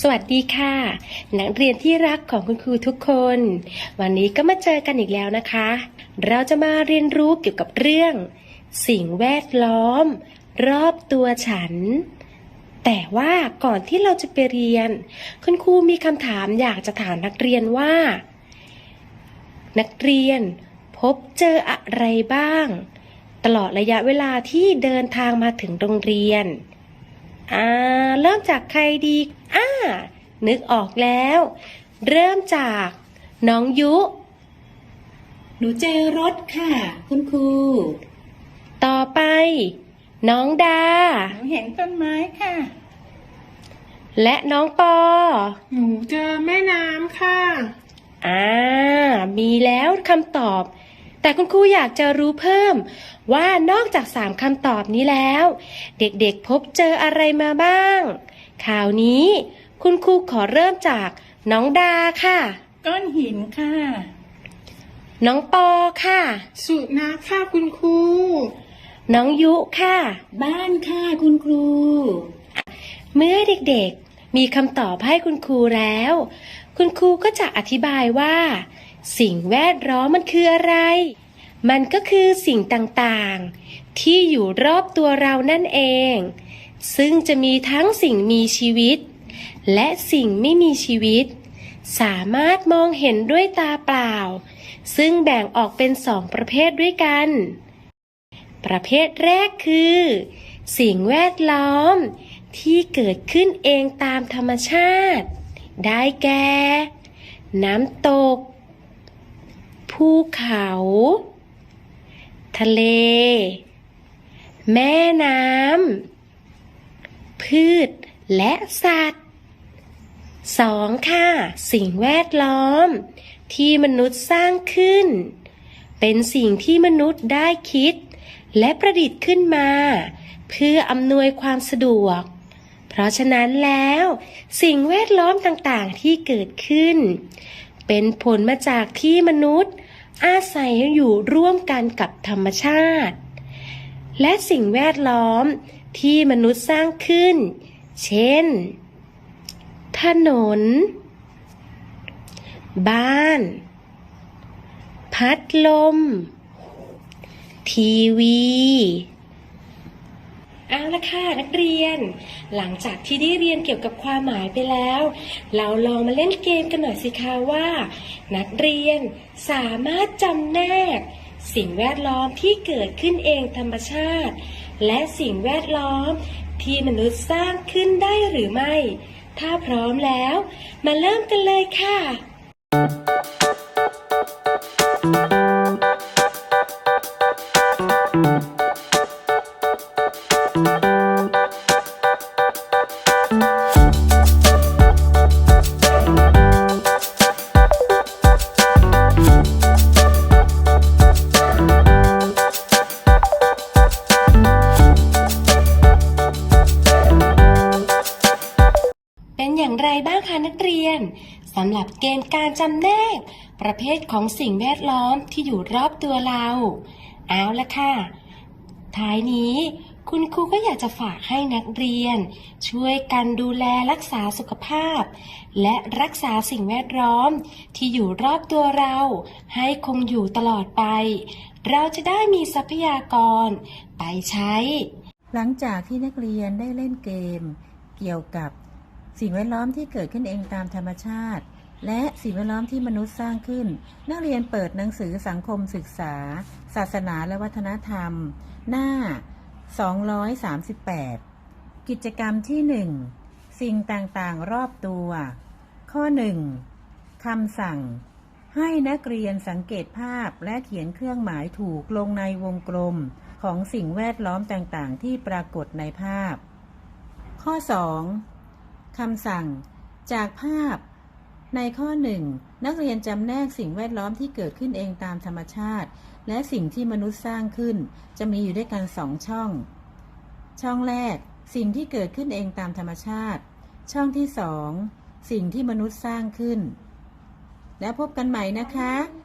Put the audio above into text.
สวัสดีค่ะ นักเรียนที่รักของคุณครูทุกคน วันนี้ก็มาเจอกันอีกแล้วนะคะ เราจะมาเรียนรู้เกี่ยวกับเรื่อง สิ่งแวดล้อม รอบตัวฉัน แต่ว่าก่อนที่เราจะไปเรียน คุณครูมีคำถามอยากจะถามนักเรียนว่า นักเรียนพบเจออะไรบ้าง ตลอดระยะเวลาที่เดินทางมาถึงโรงเรียน อ่าเริ่มจากใครดีอ่านึกออกแล้ว เริ่มจากน้องยุ หนูเจอรถค่ะ คุณครู ต่อไป น้องดา หนูเห็นต้นไม้ค่ะ และน้องปอ หนูเจอแม่น้ำค่ะ อ่า มีแล้วคำตอบ แต่คุณครูอยากจะรู้เพิ่ม ว่านอกจากสามคำตอบนี้แล้ว เด็กๆพบเจออะไรมาบ้าง ข่าวนี้ คุณครูขอเริ่มจากน้องดาค่ะ ก้อนหินค่ะ น้องปอค่ะ สุนัขค่ะคุณครู น้องยุค่ะ บ้านค่ะคุณครู เมื่อเด็กๆมีคำตอบให้คุณครูแล้ว คุณครูก็จะอธิบายว่า สิ่งแวดล้อมมันคืออะไร มันก็คือสิ่งต่างๆ ที่อยู่รอบตัวเรานั่นเอง ซึ่งจะมีทั้งสิ่งมีชีวิต และสิ่งไม่มีชีวิต สามารถมองเห็นด้วยตาเปล่า ซึ่งแบ่งออกเป็นสองประเภทด้วยกัน ประเภทแรกคือ สิ่งแวดล้อม ที่เกิดขึ้นเองตามธรรมชาติ ได้แก่ น้ำตก ภูเขา ทะเล แม่น้ำ พืชและสัตว์สองค่ะ สิ่งแวดล้อม ที่มนุษย์สร้างขึ้น เป็นสิ่งที่มนุษย์ได้คิด และประดิษฐ์ขึ้นมา เพื่ออำนวยความสะดวก เพราะฉะนั้นแล้ว สิ่งแวดล้อมต่างๆที่เกิดขึ้น เป็นผลมาจากที่มนุษย์ อาศัยอยู่ร่วมกันกับธรรมชาติ และสิ่งแวดล้อมที่มนุษย์สร้างขึ้น เช่น ถนน บ้าน พัดลม ทีวี เอาละค่ะนักเรียน หลังจากที่ได้เรียนเกี่ยวกับความหมายไปแล้ว เราลองมาเล่นเกมกันหน่อยสิคะว่า นักเรียนสามารถจำแนก สิ่งแวดล้อมที่เกิดขึ้นเองธรรมชาติ และสิ่งแวดล้อมที่มนุษย์สร้างขึ้นได้หรือไม่ ถ้าพร้อมแล้ว มาเริ่มกันเลยค่ะ เป็นอย่างไรบ้างคะนักเรียนสำหรับเกณฑ์การจำแนก ประเภทของสิ่งแวดล้อมที่อยู่รอบตัวเรา เอาละค่ะ ท้ายนี้ คุณครูก็อยากจะฝากให้นักเรียน ช่วยกันดูแลรักษาสุขภาพ และรักษาสิ่งแวดล้อม ที่อยู่รอบตัวเรา ให้คงอยู่ตลอดไป เราจะได้มีทรัพยากร ไปใช้ หลังจากที่นักเรียนได้เล่นเกม เกี่ยวกับสิ่งแวดล้อมที่เกิดขึ้นเองตามธรรมชาติ และสิ่งแวดล้อมที่มนุษย์สร้างขึ้น นักเรียนเปิดหนังสือสังคมศึกษา ศาสนาและวัฒนธรรม หน้า 238 กิจกรรมที่ 1 สิ่งต่างๆ รอบตัว ข้อ 1 คำสั่ง ให้นักเรียนสังเกตภาพและเขียนเครื่องหมายถูกลงในวงกลมของสิ่งแวดล้อมต่างๆ ที่ปรากฏในภาพ ข้อ 2. คำสั่ง จากภาพ ในข้อ 1 นักเรียนจำแนกสิ่งแวดล้อมที่เกิดขึ้นเองตามธรรมชาติ และสิ่งที่มนุษย์สร้างขึ้น จะมีอยู่ด้วยกันสองช่อง ช่องแรก สิ่งที่เกิดขึ้นเองตามธรรมชาติ ช่องที่สองสิ่งที่มนุษย์สร้างขึ้น แล้วพบกันใหม่นะคะ